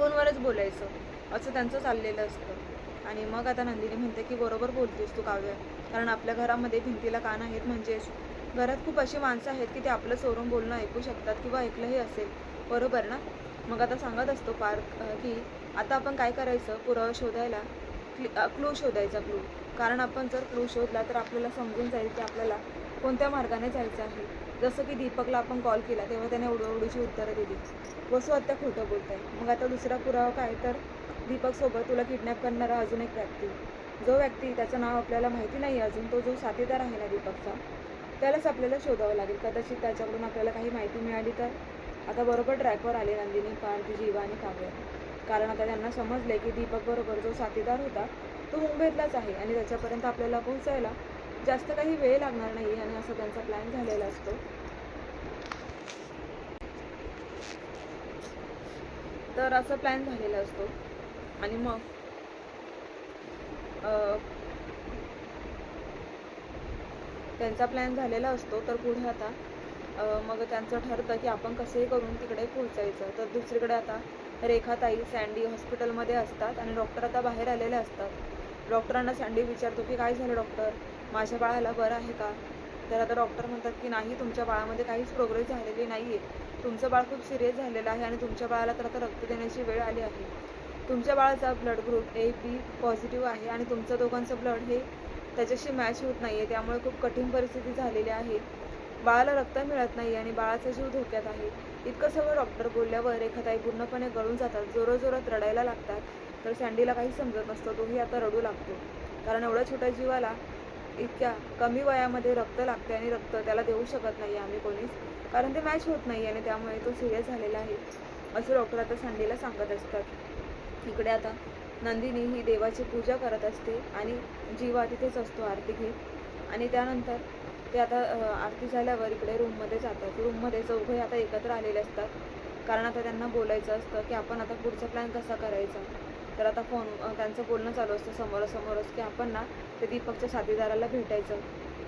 फोनवरच बोलायचं. असं त्यांचं चाललेलं असतं. आणि मग आता नंदिनी म्हणते की बरोबर बोलतेस तू काव्य. कारण आपल्या घरामध्ये भिंतीला कान आहेत म्हणजेच घरात खूप अशी माणसं आहेत की ते आपलं चोरून बोलणं ऐकू शकतात किंवा ऐकलंही असेल. बरोबर ना? मग आता सांगत असतो पार्क की आता आपण काय करायचं? पुरावा शोधायला क्लू शोधायचा क्लू. कारण आपण जर क्लू शोधला तर आपल्याला समजून जाईल की आपल्याला कोणत्या मार्गाने जायचं आहे? जसं की दीपकला आपण कॉल केला तेव्हा त्याने उडवडीची उत्तरं दिली. वसू आता खोटं बोलत आहे मग आता दुसरा पुरावा काय? तर दीपकसोबत तुला किडनॅप करणारा अजून एक व्यक्ती. जो व्यक्ती त्याचं नाव आपल्याला माहिती नाही अजून तो जो साथीदार आहे ना दीपकचा त्यालाच आपल्याला शोधावं लागेल. कदाचित त्याच्याकडून आपल्याला काही माहिती मिळाली तर. आता बरोबर ट्रॅकवर आले नंदिनी पार्थ जीवा आणि काव्य. कारण आता त्यांना समजले की दीपक बरोबर जो साथीदार होता तो मुंबईतलाच आहे आणि त्याच्यापर्यंत आपल्याला पोहोचायला जास्त काही वेळ लागणार नाही आणि असं त्यांचा प्लॅन झालेला असतो. तर असा प्लॅन झालेला असतो. आणि मग त्यांचा प्लॅन झालेला असतो. तर पुढे आता मग त्यांचं ठरतं की आपण कसंही करून तिकडे पोहोचायचं. तर दुसरीकडे आता रेखाताई सँडी हॉस्पिटलमध्ये असतात आणि डॉक्टर आता बाहेर आलेले असतात. डॉक्टरांना सँडी विचारतो की काय झालं डॉक्टर माझ्या बाळाला बरं आहे का? तर आता डॉक्टर म्हणतात की नाही तुमच्या बाळामध्ये काहीच प्रोग्रेस झालेली नाही आहे तुमचं बाळ खूप सिरियस झालेलं आहे आणि तुमच्या बाळाला तर आता रक्त देण्याची वेळ आली आहे. तुमच्या बाळाचा blood group A B positive आहे आणि तुमचं दोघांचं ब्लड हे त्याच्याशी मॅच होत नाही आहे त्यामुळे खूप कठीण परिस्थिती झालेली आहे. बाळाला रक्त मिळत नाही आणि बाळाचा जीव धोक्यात आहे. इतकं सगळं डॉक्टर बोलल्यावर एखादाई पूर्णपणे गळून जातात जोराजोरात रडायला लागतात. तर सँडीला काही समजत नसतं तोही आता रडू लागतो. कारण एवढ्या छोट्या जीवाला इतक्या कमी वयामध्ये रक्त लागते आणि रक्त त्याला देऊ शकत नाही आम्ही कोणीच. कारण ते मॅच होत नाही आणि त्यामुळे तो सिरियस झालेला आहे. असं डॉक्टर आता संडेला सांगत असतात. इकडे आता नंदिनी ही देवाची पूजा करत असते आणि जीवा तिथेच असतो आरती घेत. आणि त्यानंतर ते आता आरती झाल्यावर इकडे रूममध्ये जातात. रूममध्ये चौघे आता एकत्र आलेले असतात. कारण आता त्यांना बोलायचं असतं की आपण आता पुढचा प्लॅन कसा करायचा? तर आता फोन त्यांचं बोलणं चालू असतं समोरासमोरच की आपण ना ते दीपकच्या साथीदाराला भेटायचं.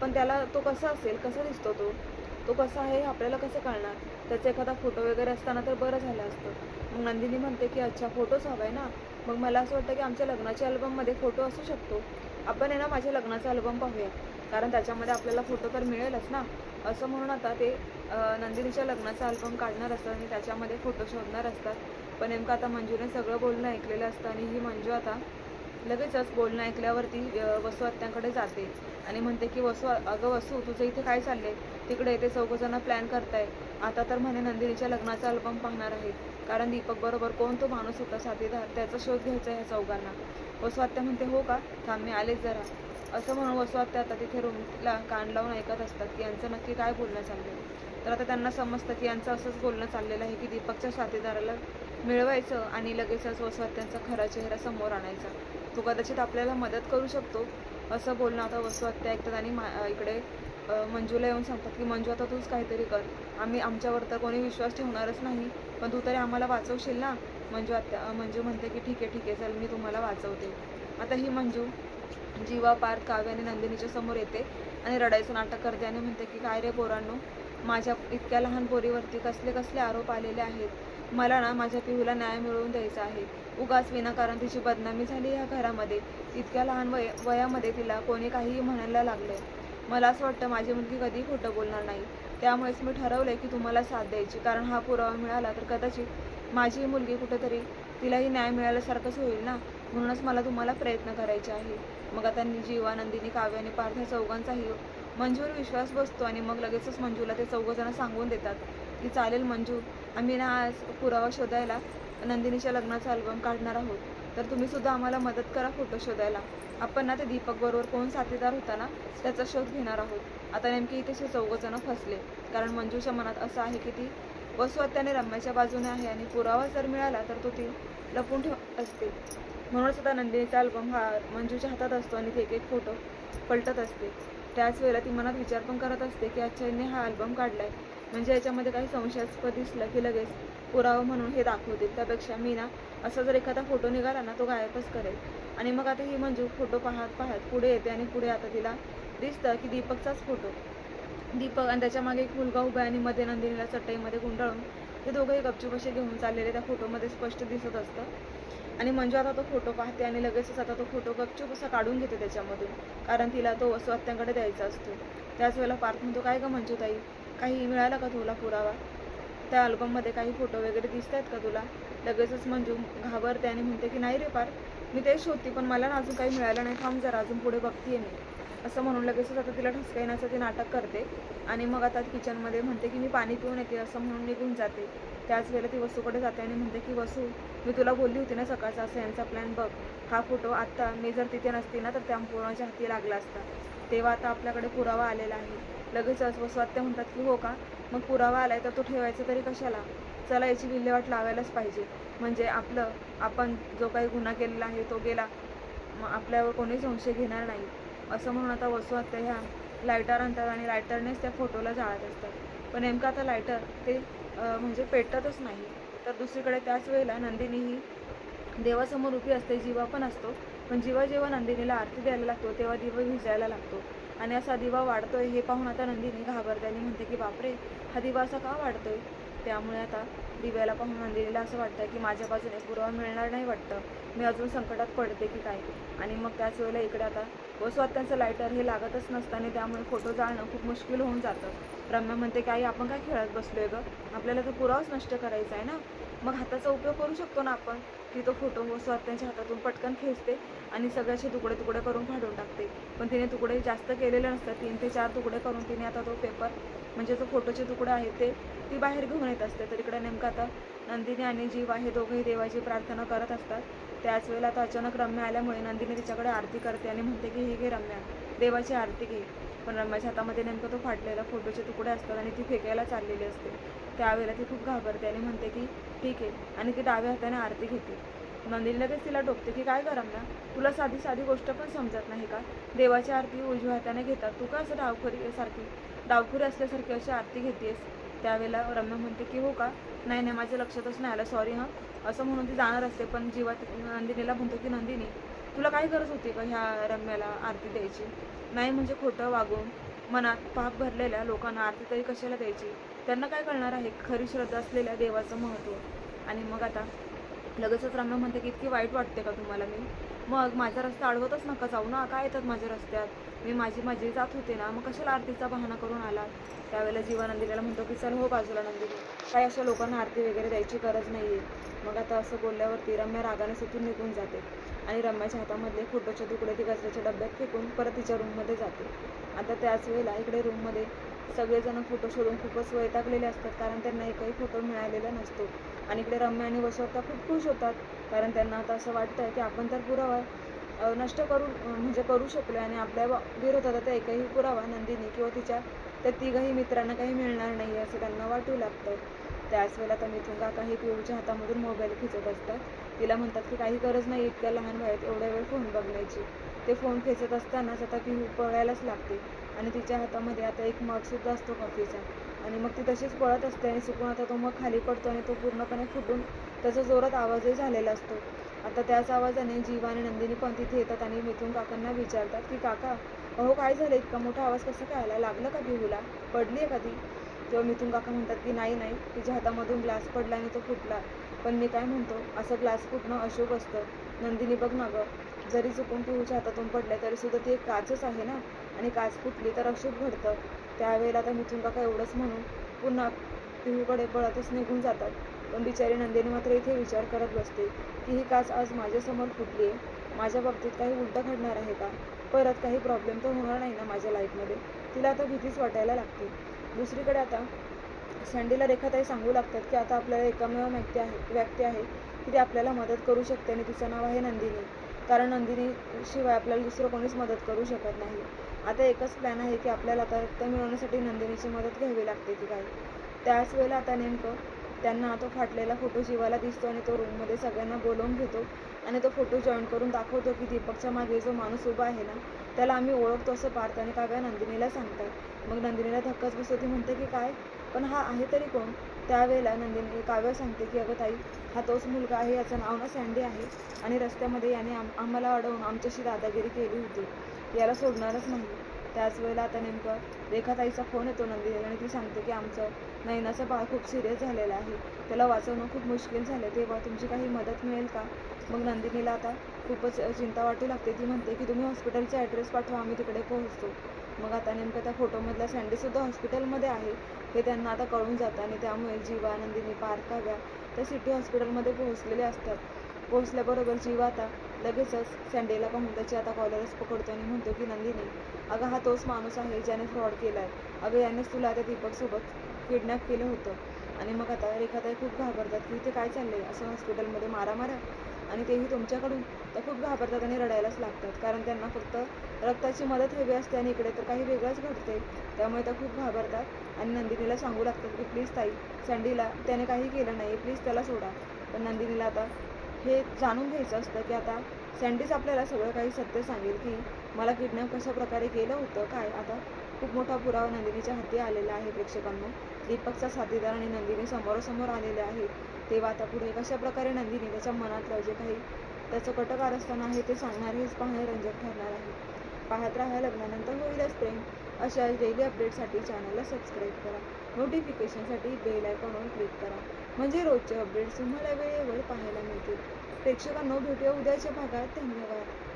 पण त्याला तो कसा असेल कसा दिसतो तो? तो कसा आहे हे आपल्याला कसं कळणार? त्याचा एखादा फोटो वगैरे असताना तर बरं झालं असतं. मग नंदिनी म्हणते की अच्छा फोटोच हवा आहे ना. मग मला असं वाटतं की आमच्या लग्नाच्या अल्बममध्ये फोटो असू शकतो. आपण आहे ना माझ्या लग्नाचा अल्बम पाहूया. कारण त्याच्यामध्ये आपल्याला फोटो तर मिळेलच ना. असं म्हणून आता ते नंदिनीच्या लग्नाचा अल्बम काढणार असतात आणि त्याच्यामध्ये फोटो शोधणार असतात. पण नेमकं आता मंजूने सगळं बोलणं ऐकलेलं असतं आणि ही मंजू आता लगेचच बोलणं ऐकल्यावरती वसू आत्यांकडे जाते आणि म्हणते की वसू अगं वसू तुझं इथे काय चाललंय? तिकडे येते चौघजणं प्लॅन करताय. आता तर म्हणे नंदिनीच्या लग्नाचा अल्बम पाहणार आहेत कारण दीपक बरोबर कोण तो माणूस होता साथीदार त्याचा शोध घ्यायचा ह्या चौघांना. वसू आत्या म्हणते हो का? थांब मी आलेच जरा. असं म्हणून वसू आत्या आता तिथे रूमला कान लावून ऐकत असतात की यांचं नक्की काय बोलणं चाललंय? तर आता त्यांना समजतं की यांचं असंच बोलणं चाललेलं आहे की दीपकच्या साथीदाराला मिळवायचं आणि लगेचच वसू खरा चेहरा समोर आणायचा. तो कदाचित आपल्याला मदत करू शकतो असं बोलणं आता वसू ऐकतात आणि मा इकडे मंजूला येऊन सांगतात की मंजू आता तूच काहीतरी कर. आम्ही आमच्यावर तर कोणी विश्वास ठेवणारच नाही पण तू तरी आम्हाला वाचवशील ना? मंजू आत्या मंजू म्हणते की ठीक आहे ठीक आहे चल मी तुम्हाला वाचवते. आता ही मंजू जीवा पार्थ काव्य आणि नंदिनीच्या समोर येते आणि रडायचं नाटक करते आणि म्हणते की काय रे पोरांनो माझ्या इतक्या लहान पोरीवरती कसले कसले आरोप आलेले आहेत. मला ना माझ्या पिहूला न्याय मिळवून द्यायचा आहे. उगाच विनाकारण तिची बदनामी झाली या घरामध्ये. इतक्या लहान वय वयामध्ये तिला कोणी काहीही म्हणायला लागले. मला असं वाटतं माझी मुलगी कधी खोटं बोलणार नाही. त्यामुळेच मी ठरवलं की तुम्हाला साथ द्यायची. कारण हा पुरावा मिळाला तर कदाचित माझी मुलगी कुठेतरी तिलाही न्याय मिळाल्यासारखंच होईल ना? म्हणूनच मला तुम्हाला प्रयत्न करायचे आहे. मग आता जीवानंदिनी काव्याने काव्य आणि पार्थ चौघांचाही मंजूवर विश्वास बसतो आणि मग लगेचच मंजूला ते चौघजणं सांगून देतात. की चालेल मंजू आम्ही ना आज पुरावा शोधायला नंदिनीच्या लग्नाचा अल्बम काढणार आहोत. तर तुम्ही सुद्धा आम्हाला मदत करा फोटो शोधायला. आपण ना ते दीपक बरोबर कोण साथीदार होता ना त्याचा शोध घेणार आहोत. आता नेमके इथे चौघजणं फसले. कारण मंजूच्या मनात असं आहे की ती वसू त्याने रम्याच्या बाजूने आहे आणि पुरावा जर मिळाला तर तो ती लपून ठेव असते. म्हणूनच आता नंदिनीचा अल्बम हा मंजूच्या हातात असतो आणि ते एक एक फोटो पलटत असते. त्याच वेळेला ती मनात विचार पण करत असते की अच्छा हा अल्बम काढलाय. म्हणजे याच्यामध्ये काही संशयास्पद दिसलं की लगेच पुरावा म्हणून हे दाखवतील. त्यापेक्षा मी ना असा जर एखादा फोटो निघाला ना तो गायबच करेल. आणि मग आता ही मंजू फोटो पाहत पाहत पुढे येते आणि पुढे आता तिला दिसतं की दीपकचाच फोटो दीपक आणि त्याच्यामागे एक मुलगा उभा आणि मध्ये नंदिनीला चटईमध्ये गुंडाळून ते दोघंही गपचूप असे घेऊन चाललेले त्या फोटोमध्ये स्पष्ट दिसत असतं. आणि मंजू आता तो फोटो पाहते आणि लगेचच आता तो फोटो गपचूप असा काढून घेते त्याच्यामधून. कारण तिला तो वसू द्यायचा असतो. त्याच वेळेला पार्थ म्हणतो काय गं मंजू ताई काही मिळाला का तुला पुरावा? त्या अल्बममध्ये काही फोटो वगैरे दिसत आहेत का तुला? लगेचच मंजू घाबरते आणि म्हणते की नाही रे पार मी तेच शोधते पण मला ना अजून काही मिळालं नाही. थांब जरा अजून पुढे बघतीये मी. असं म्हणून लगेचच आता तिला ठसका येण्याचं ते नाटक करते. आणि मग आता किचनमध्ये म्हणते की मी पाणी पिऊन येते असं म्हणून निघून जाते. त्याच वेळेला ती वसूकडे जाते आणि म्हणते की वसू मी तुला बोलली होती ना सकाळचा असं यांचा प्लॅन बघ. हा फोटो आत्ता मी जर तिथे नसती ना तर त्या पूर्णाच्या हाती लागला असता. तेव्हा आता आपल्याकडे पुरावा आलेला आहे. लगेचच वसू ते म्हणतात की हो का? मग पुरावा आलाय तर तो ठेवायचा तरी कशाला? चला याची विल्हेवाट लावायलाच पाहिजे. म्हणजे आपलं आपण जो काही गुन्हा केलेला आहे तो गेला. मग आपल्यावर कोणी संशय घेणार नाही. असं म्हणून आता वसू ह्या लायटर आणतात आणि लायटरनेच त्या फोटोला जाळत असतात. पण नेमकं आता लायटर ते म्हणजे पेटतच नाही. तर दुसरीकडे त्याच वेळेला नंदिनी ही देवासमोर उभी असते जीवा पण असतो. पण जीवा जेव्हा नंदिनीला आरती द्यायला लागतो तेव्हा दिवा विजायला लागतो. आणि असा दिवा वाढतोय हे पाहून आता नंदिनी घाबरते आणि म्हणते की बापरे हा दिवा असा का वाढतोय? त्यामुळे आता दिव्याला पाहून नंदिनीला असं वाटतं की माझ्या बाजूने पुरावा मिळणार नाही वाटतं. मी अजून संकटात पडते की काय? आणि मग त्याच वेळेला इकडे आता वसवात्यांचं लायटर हे लागतच नसतं आणि त्यामुळे फोटो जाळणं खूप मुश्किल होऊन जातं. रम्या म्हणते की आई आपण काय खेळत बसलोय गं? आपल्याला तर पुरावाच नष्ट करायचा आहे ना? मग हाताचा उपयोग करू शकतो ना आपण? की तो फोटो हो, वसवात्यांच्या हातातून पटकन खेचते आणि सगळ्याचे तुकडे तुकडे करून फाडून टाकते. पण तिने तुकडे जास्त केलेले नसतात. तीन ते चार तुकडे करून तिने आता तो पेपर म्हणजे जो फोटोचे तुकडे आहेत ते ती बाहेर घेऊन येत असते. तर इकडे नेमकं आता नंदिनी आणि जीव आहे दोघेही देवाची प्रार्थना करत असतात. त्याच वेळेला आता अचानक रम्या आल्यामुळे नंदिनी तिच्याकडे आरती करते आणि म्हणते की हे घे रम्या देवाची आरती घे. पण रम्याच्या हातामध्ये नेमकं तो फाटलेला फोटोचे तुकडे असतात आणि ती फेकायला चाललेली असते. त्यावेळेला ती खूप घाबरते आणि म्हणते की ठीक आहे. आणि ती डाव्या हाताने आरती घेते. नंदिनी लगेच तिला टोकते की काय करम ना? तुला साधी साधी गोष्ट पण समजत नाही का? देवाची आरती उजव्या हाताने घेतात. तू का असं डावखुरी सारखी डावखुरी असल्यासारखी अशी आरती घेतेस? त्यावेळेला रम्या म्हणते की हो का? नाही नाही माझ्या लक्षातच नाही आलं. सॉरी हां. असं म्हणून ती जाणार असते. पण जीवात नंदिनीला म्हणतो की नंदिनी तुला काय गरज होती का ह्या रम्याला आरती द्यायची? नाही म्हणजे खोटं वागून मनात पाप भरलेल्या लोकांना आरती तरी कशाला द्यायची? त्यांना काय कळणार आहे? खरी श्रद्धा असलेल्या देवाचं महत्त्व आणि मग आता लगेचच रम्य म्हणते की इतकी वाईट वाटते का तुम्हाला मी? मग माझा रस्ता अडवतच नका जाऊ ना. काय येतात माझ्या रस्त्यात? मी माझी माझी जात होते ना. मग कशाला आरतीचा बहाणा करून आला त्यावेळेला जीवानंदिनीला म्हणतो की चल हो बाजूला नंदिनी काही अशा लोकांना आरती वगैरे द्यायची गरज नाही आहे मग आता असं बोलल्यावरती रम्या रागाने सुटून निघून जाते. आणि रम्याच्या हातामधले फोटोचे तुकडे ती कचऱ्याच्या डब्यात फेकून परत तिच्या रूममध्ये जाते. आता त्याच वेळेला इकडे रूममध्ये सगळेजण फोटो शोधून खूपच वैतागलेले असतात कारण त्यांना एकही फोटो मिळालेला नसतो. आणि इकडे रम्या आणि वसवता खूप खुश होतात कारण त्यांना आता असं वाटतं की आपण तर पुरावा नष्ट करू म्हणजे करू शकलो आणि आपल्या विरोध विरोधात आता एकही पुरावा नंदिनी किंवा तिच्या त्या तिघही मित्रांना काही मिळणार नाही असं त्यांना वाटू लागतं. त्याच वेळेला तर मिथून काही पिऊच्या हातामधून मोबाईल खेचत असतात. तिला म्हणतात की काही गरज नाही इतक्या लहान वयात एवढ्या वेळ फोन बघण्याची. ते फोन खेचत असतानाच आता पिऊ पळायलाच लागते. आणि तिच्या हातामध्ये आता एक मगसुद्धा असतो कॉफीचा आणि मग ती तशीच पळत असते आणि चुकून आता तो मग खाली पडतो आणि तो पूर्णपणे फुटून त्याचा जोरात आवाजही झालेला असतो. आता त्याच आवाजाने जीवा आणि नंदिनी पण तिथे येतात आणि मिथून काकांना विचारतात की काका अहो काय झालं? इतका मोठा आवाज कसा काय आला? लागलं का बिहूला? पडली आहे का ती? तेव्हा मिथून काका म्हणतात की नाही नाही तिच्या हातामधून ग्लास पडला आणि तो फुटला. पण मी काय म्हणतो? असं ग्लास फुटणं अशुभ असतं. नंदिनी बघ ना गं जरी चुकून पिहूच्या हातातून पडल्या तरी सुद्धा ती एक काचच आहे ना? आणि काच फुटली तर अशुभ घडतं. त्यावेळेला आता मिथून काका एवढंच म्हणून पुन्हा पिहूकडे पळतच निघून जातात. पण बिचारी नंदिनी मात्र इथे विचार करत बसते की ही काच आज माझ्यासमोर फुटली आहे. माझ्या बाबतीत काही उलटं घडणार आहे का? परत काही प्रॉब्लेम तर होणार नाही ना माझ्या लाईफमध्ये तिला आता भीतीच वाटायला लागते. दुसरीकडे आता संडेला रेखाताई सांगू लागतात की आता आपल्याला एकमेव व्यक्ती आहे व्यक्ती आहे की ती आपल्याला मदत करू शकते आणि तिचं नाव आहे नंदिनी. कारण नंदिनीशिवाय आपल्याला दुसरं कोणीच मदत करू शकत नाही. आता एकच प्लॅन आहे की आपल्याला आता रक्त मिळवण्यासाठी नंदिनीची मदत घ्यावी लागते की काय? त्याच वेळेला आता नेमकं त्यांना तो फाटलेला फोटो जीवाला दिसतो आणि तो रूममध्ये सगळ्यांना बोलवून घेतो आणि तो फोटो जॉईन करून दाखवतो की दीपकच्या मागे जो माणूस उभा आहे ना त्याला आम्ही ओळखतो असं पार्थ आणि काव्या नंदिनीला सांगतात. मग नंदिनीला धक्काच बसतो ती म्हणते की काय? पण हा आहे तरी कोण? त्यावेळेला नंदिनी काव्य सांगते की अगं ताई हा तोच मुलगा आहे याचं नाव ना सँडी आहे आणि रस्त्यामध्ये याने आम आम्हाला अडवून आमच्याशी दादागिरी केली होती. याला सोडणारच नाही. त्याच वेळेला आता नेमकं रेखाताईचा फोन येतो नंदिनी आणि ती सांगते की आमचं नैनाचं बाळ खूप सिरियस झालेलं आहे. त्याला वाचवणं खूप मुश्किल झालं. तेव्हा तुमची काही मदत मिळेल का? मग नंदिनीला आता खूपच चिंता वाटू लागते. ती म्हणते की तुम्ही हॉस्पिटलचा ॲड्रेस पाठवा. आम्ही तिकडे पोहोचतो. मग आता नेमकं त्या फोटोमधला सँडीसुद्धा हॉस्पिटलमध्ये आहे. हे त्यांना आता कळून जातं आणि त्यामुळे जीवा नंदिनी पार्थ काव्या त्या सिटी हॉस्पिटलमध्ये पोहोचलेले असतात. पोहोचल्याबरोबर जीवा आता लगेचच संडेला पाहून त्याची आता कॉलरच पकडतो आणि म्हणतो की नंदिनी अगं हा तोच माणूस आहे ज्याने फ्रॉड केला आहे अगं यानेच तुला त्या दीपकसोबत किडनॅप केलं होतं. आणि मग आता रेखाताई खूप घाबरतात की इथे काय चाललं आहे असं हॉस्पिटलमध्ये मारा मारा आणि तेही तुमच्याकडून. त्या खूप घाबरतात आणि रडायलाच लागतात. कारण त्यांना फक्त रक्ताची मदत हवी असते आणि इकडे तर काही वेगळंच घडते त्यामुळे त्या खूप घाबरतात. आणि नंदिनीला सांगू लागतात की प्लीज ताई संडीला त्याने काही केलं नाही प्लीज त्याला सोडा. पण नंदिनीला आता हे जाणून घ्यायचं असतं की आता सँडीज आपल्याला सगळं काही सत्य सांगेल की मला किडनॅप कशा प्रकारे केलं होतं काय? आता खूप मोठा पुरावा नंदिनीच्या हाती आलेला आहे प्रेक्षकांना. दीपकचा साथीदार आणि नंदिनी समोरासमोर आलेले आहे. तेव्हा आता पुढे कशा प्रकारे नंदिनी त्याच्या मनातलं जे काही त्याचं कटकार असताना आहे ते सांगणार हेच पाहणे रंजक ठरणार आहे. पाहत राहा लग्नानंतर होईलच प्रेम. अशा डेली अपडेटसाठी चॅनलला सबस्क्राईब करा. नोटिफिकेशनसाठी बेल आयकॉनवर क्लिक करा. म्हणजे रोजचे अपडेट्स तुम्हाला वेळेवर पाहायला मिळतील. प्रेक्षकांनो भेटूया उद्याच्या भागात. धन्यवाद.